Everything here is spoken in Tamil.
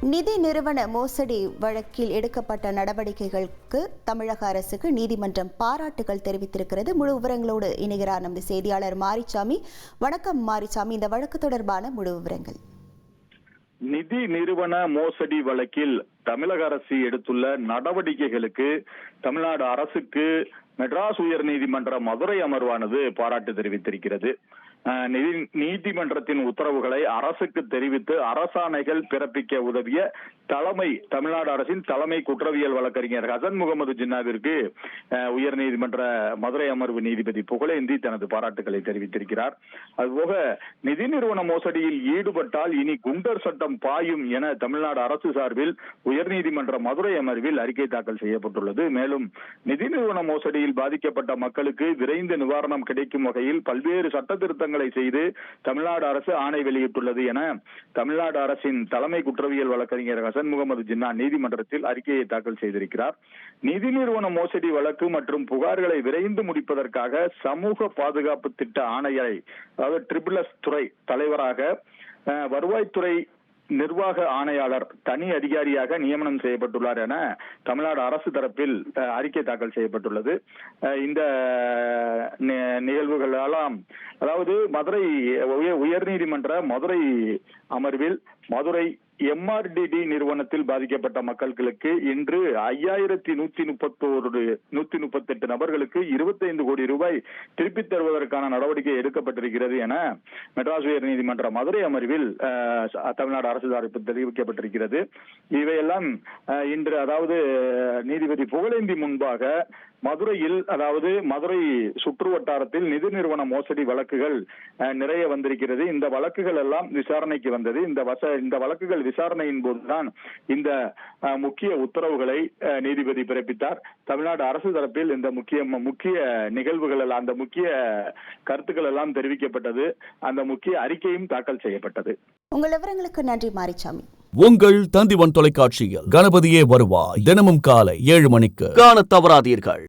நிதி நிறுவன மோசடி வழக்கில் எடுக்கப்பட்ட நடவடிக்கைகளுக்கு தமிழக அரசுக்கு நீதிமன்றம் பாராட்டுகள் தெரிவித்திருக்கிறது. முழு விவரங்களோடு இணைகிறார் நமது செய்தியாளர் மாரிசாமி வணக்கம் மாரிசாமி இந்த வழக்கு தொடர்பான முழு விவரங்கள். நிதி நிறுவன மோசடி வழக்கில் தமிழக அரசு எடுத்துள்ள நடவடிக்கைகளுக்கு தமிழ்நாடு அரசுக்கு மெட்ராஸ் உயர்நீதிமன்ற மதுரை அமர்வானது பாராட்டு தெரிவித்திருக்கிறது. நிதி நீதிமன்றத்தின் உத்தரவுகளை அரசுக்கு தெரிவித்து அரசாணைகள் பிறப்பிக்க உதவிய தலைமை தமிழ்நாடு அரசின் தலைமை குற்றவியல் வழக்கறிஞர் ஹசன் முகமது ஜின்னாவிற்கு உயர்நீதிமன்ற மதுரை அமர்வு நீதிபதி புகழேந்தி தனது பாராட்டுகளை தெரிவித்திருக்கிறார். அதுபோக நிதி நிறுவன மோசடியில் ஈடுபட்டால் இனி குண்டர் சட்டம் பாயும் என தமிழ்நாடு அரசு சார்பில் உயர்நீதிமன்ற மதுரை அமர்வில் அறிக்கை தாக்கல் செய்யப்பட்டுள்ளது. மேலும் நிதி நிறுவன மோசடியில் பாதிக்கப்பட்ட மக்களுக்கு விரைந்து நிவாரணம் கிடைக்கும் வகையில் பல்வேறு சட்ட திருத்தங்களை செய்து தமிழ்நாடு அரசு ஆணை வெளியிட்டுள்ளது என தமிழ்நாடு அரசின் தலைமை குற்றவியல் வழக்கறிஞர் ஹசன் முகமது ஜின்னா நீதிமன்றத்தில் அறிக்கையை தாக்கல் செய்திருக்கிறார். நிதி நிறுவன மோசடி வழக்கு மற்றும் புகார்களை விரைந்து முடிப்பதற்காக சமூக பாதுகாப்பு திட்ட ஆணையரை அதாவது ட்ரிபிள் எஸ் துறை தலைவராக வருவாய்த்துறை நிர்வாக ஆணையாளர் தனி அதிகாரியாக நியமனம் செய்யப்பட்டுள்ளார் என தமிழ்நாடு அரசு தரப்பில் அறிக்கை தாக்கல் செய்யப்பட்டுள்ளது. இந்த நிகழ்வுகளெல்லாம் அதாவது மதுரை உய- உயர்நீதிமன்ற மதுரை அமர்வில் மதுரை எம்ஆர்டிடி நிறுவனத்தில் பாதிக்கப்பட்ட மக்களுக்கு இன்று ஐயாயிரத்தி நூத்தி முப்பத்தோரு நூத்தி முப்பத்தி எட்டு நபர்களுக்கு இருபத்தைந்து கோடி ரூபாய் திருப்பித் தருவதற்கான நடவடிக்கை எடுக்கப்பட்டிருக்கிறது என மெட்ராஸ் உயர் நீதிமன்ற மதுரை அமர்வில் தமிழ்நாடு அரசு தரப்பு தெரிவிக்கப்பட்டிருக்கிறது. இவையெல்லாம் இன்று அதாவது நீதிபதி புகழேந்தி முன்பாக மதுரையில் அதாவது மதுரை சுற்று வட்டாரத்தில் நிதி நிறுவன மோசடி வழக்குகள் நிறைய வந்திருக்கிறது. இந்த வழக்குகள் எல்லாம் விசாரணைக்கு வந்தது. இந்த வச இந்த வழக்குகள் விசாரணையின் போதுதான் இந்த முக்கிய உத்தரவுகளை அஹ், நீதிபதி பிறப்பித்தார். தமிழ்நாடு அரசு தரப்பில் இந்த முக்கிய முக்கிய நிகழ்வுகள் எல்லாம் அந்த முக்கிய கருத்துக்கள் எல்லாம் தெரிவிக்கப்பட்டது. அந்த முக்கிய அறிக்கையும் தாக்கல் செய்யப்பட்டது. உங்கள் விவரங்களுக்கு நன்றி மாரிச்சாமி. உங்கள் தந்திவன் தொலைக்காட்சியில் கணபதியே வருவாய். தினமும் காலை ஏழு மணிக்கு காணத் தவறாதீர்கள்.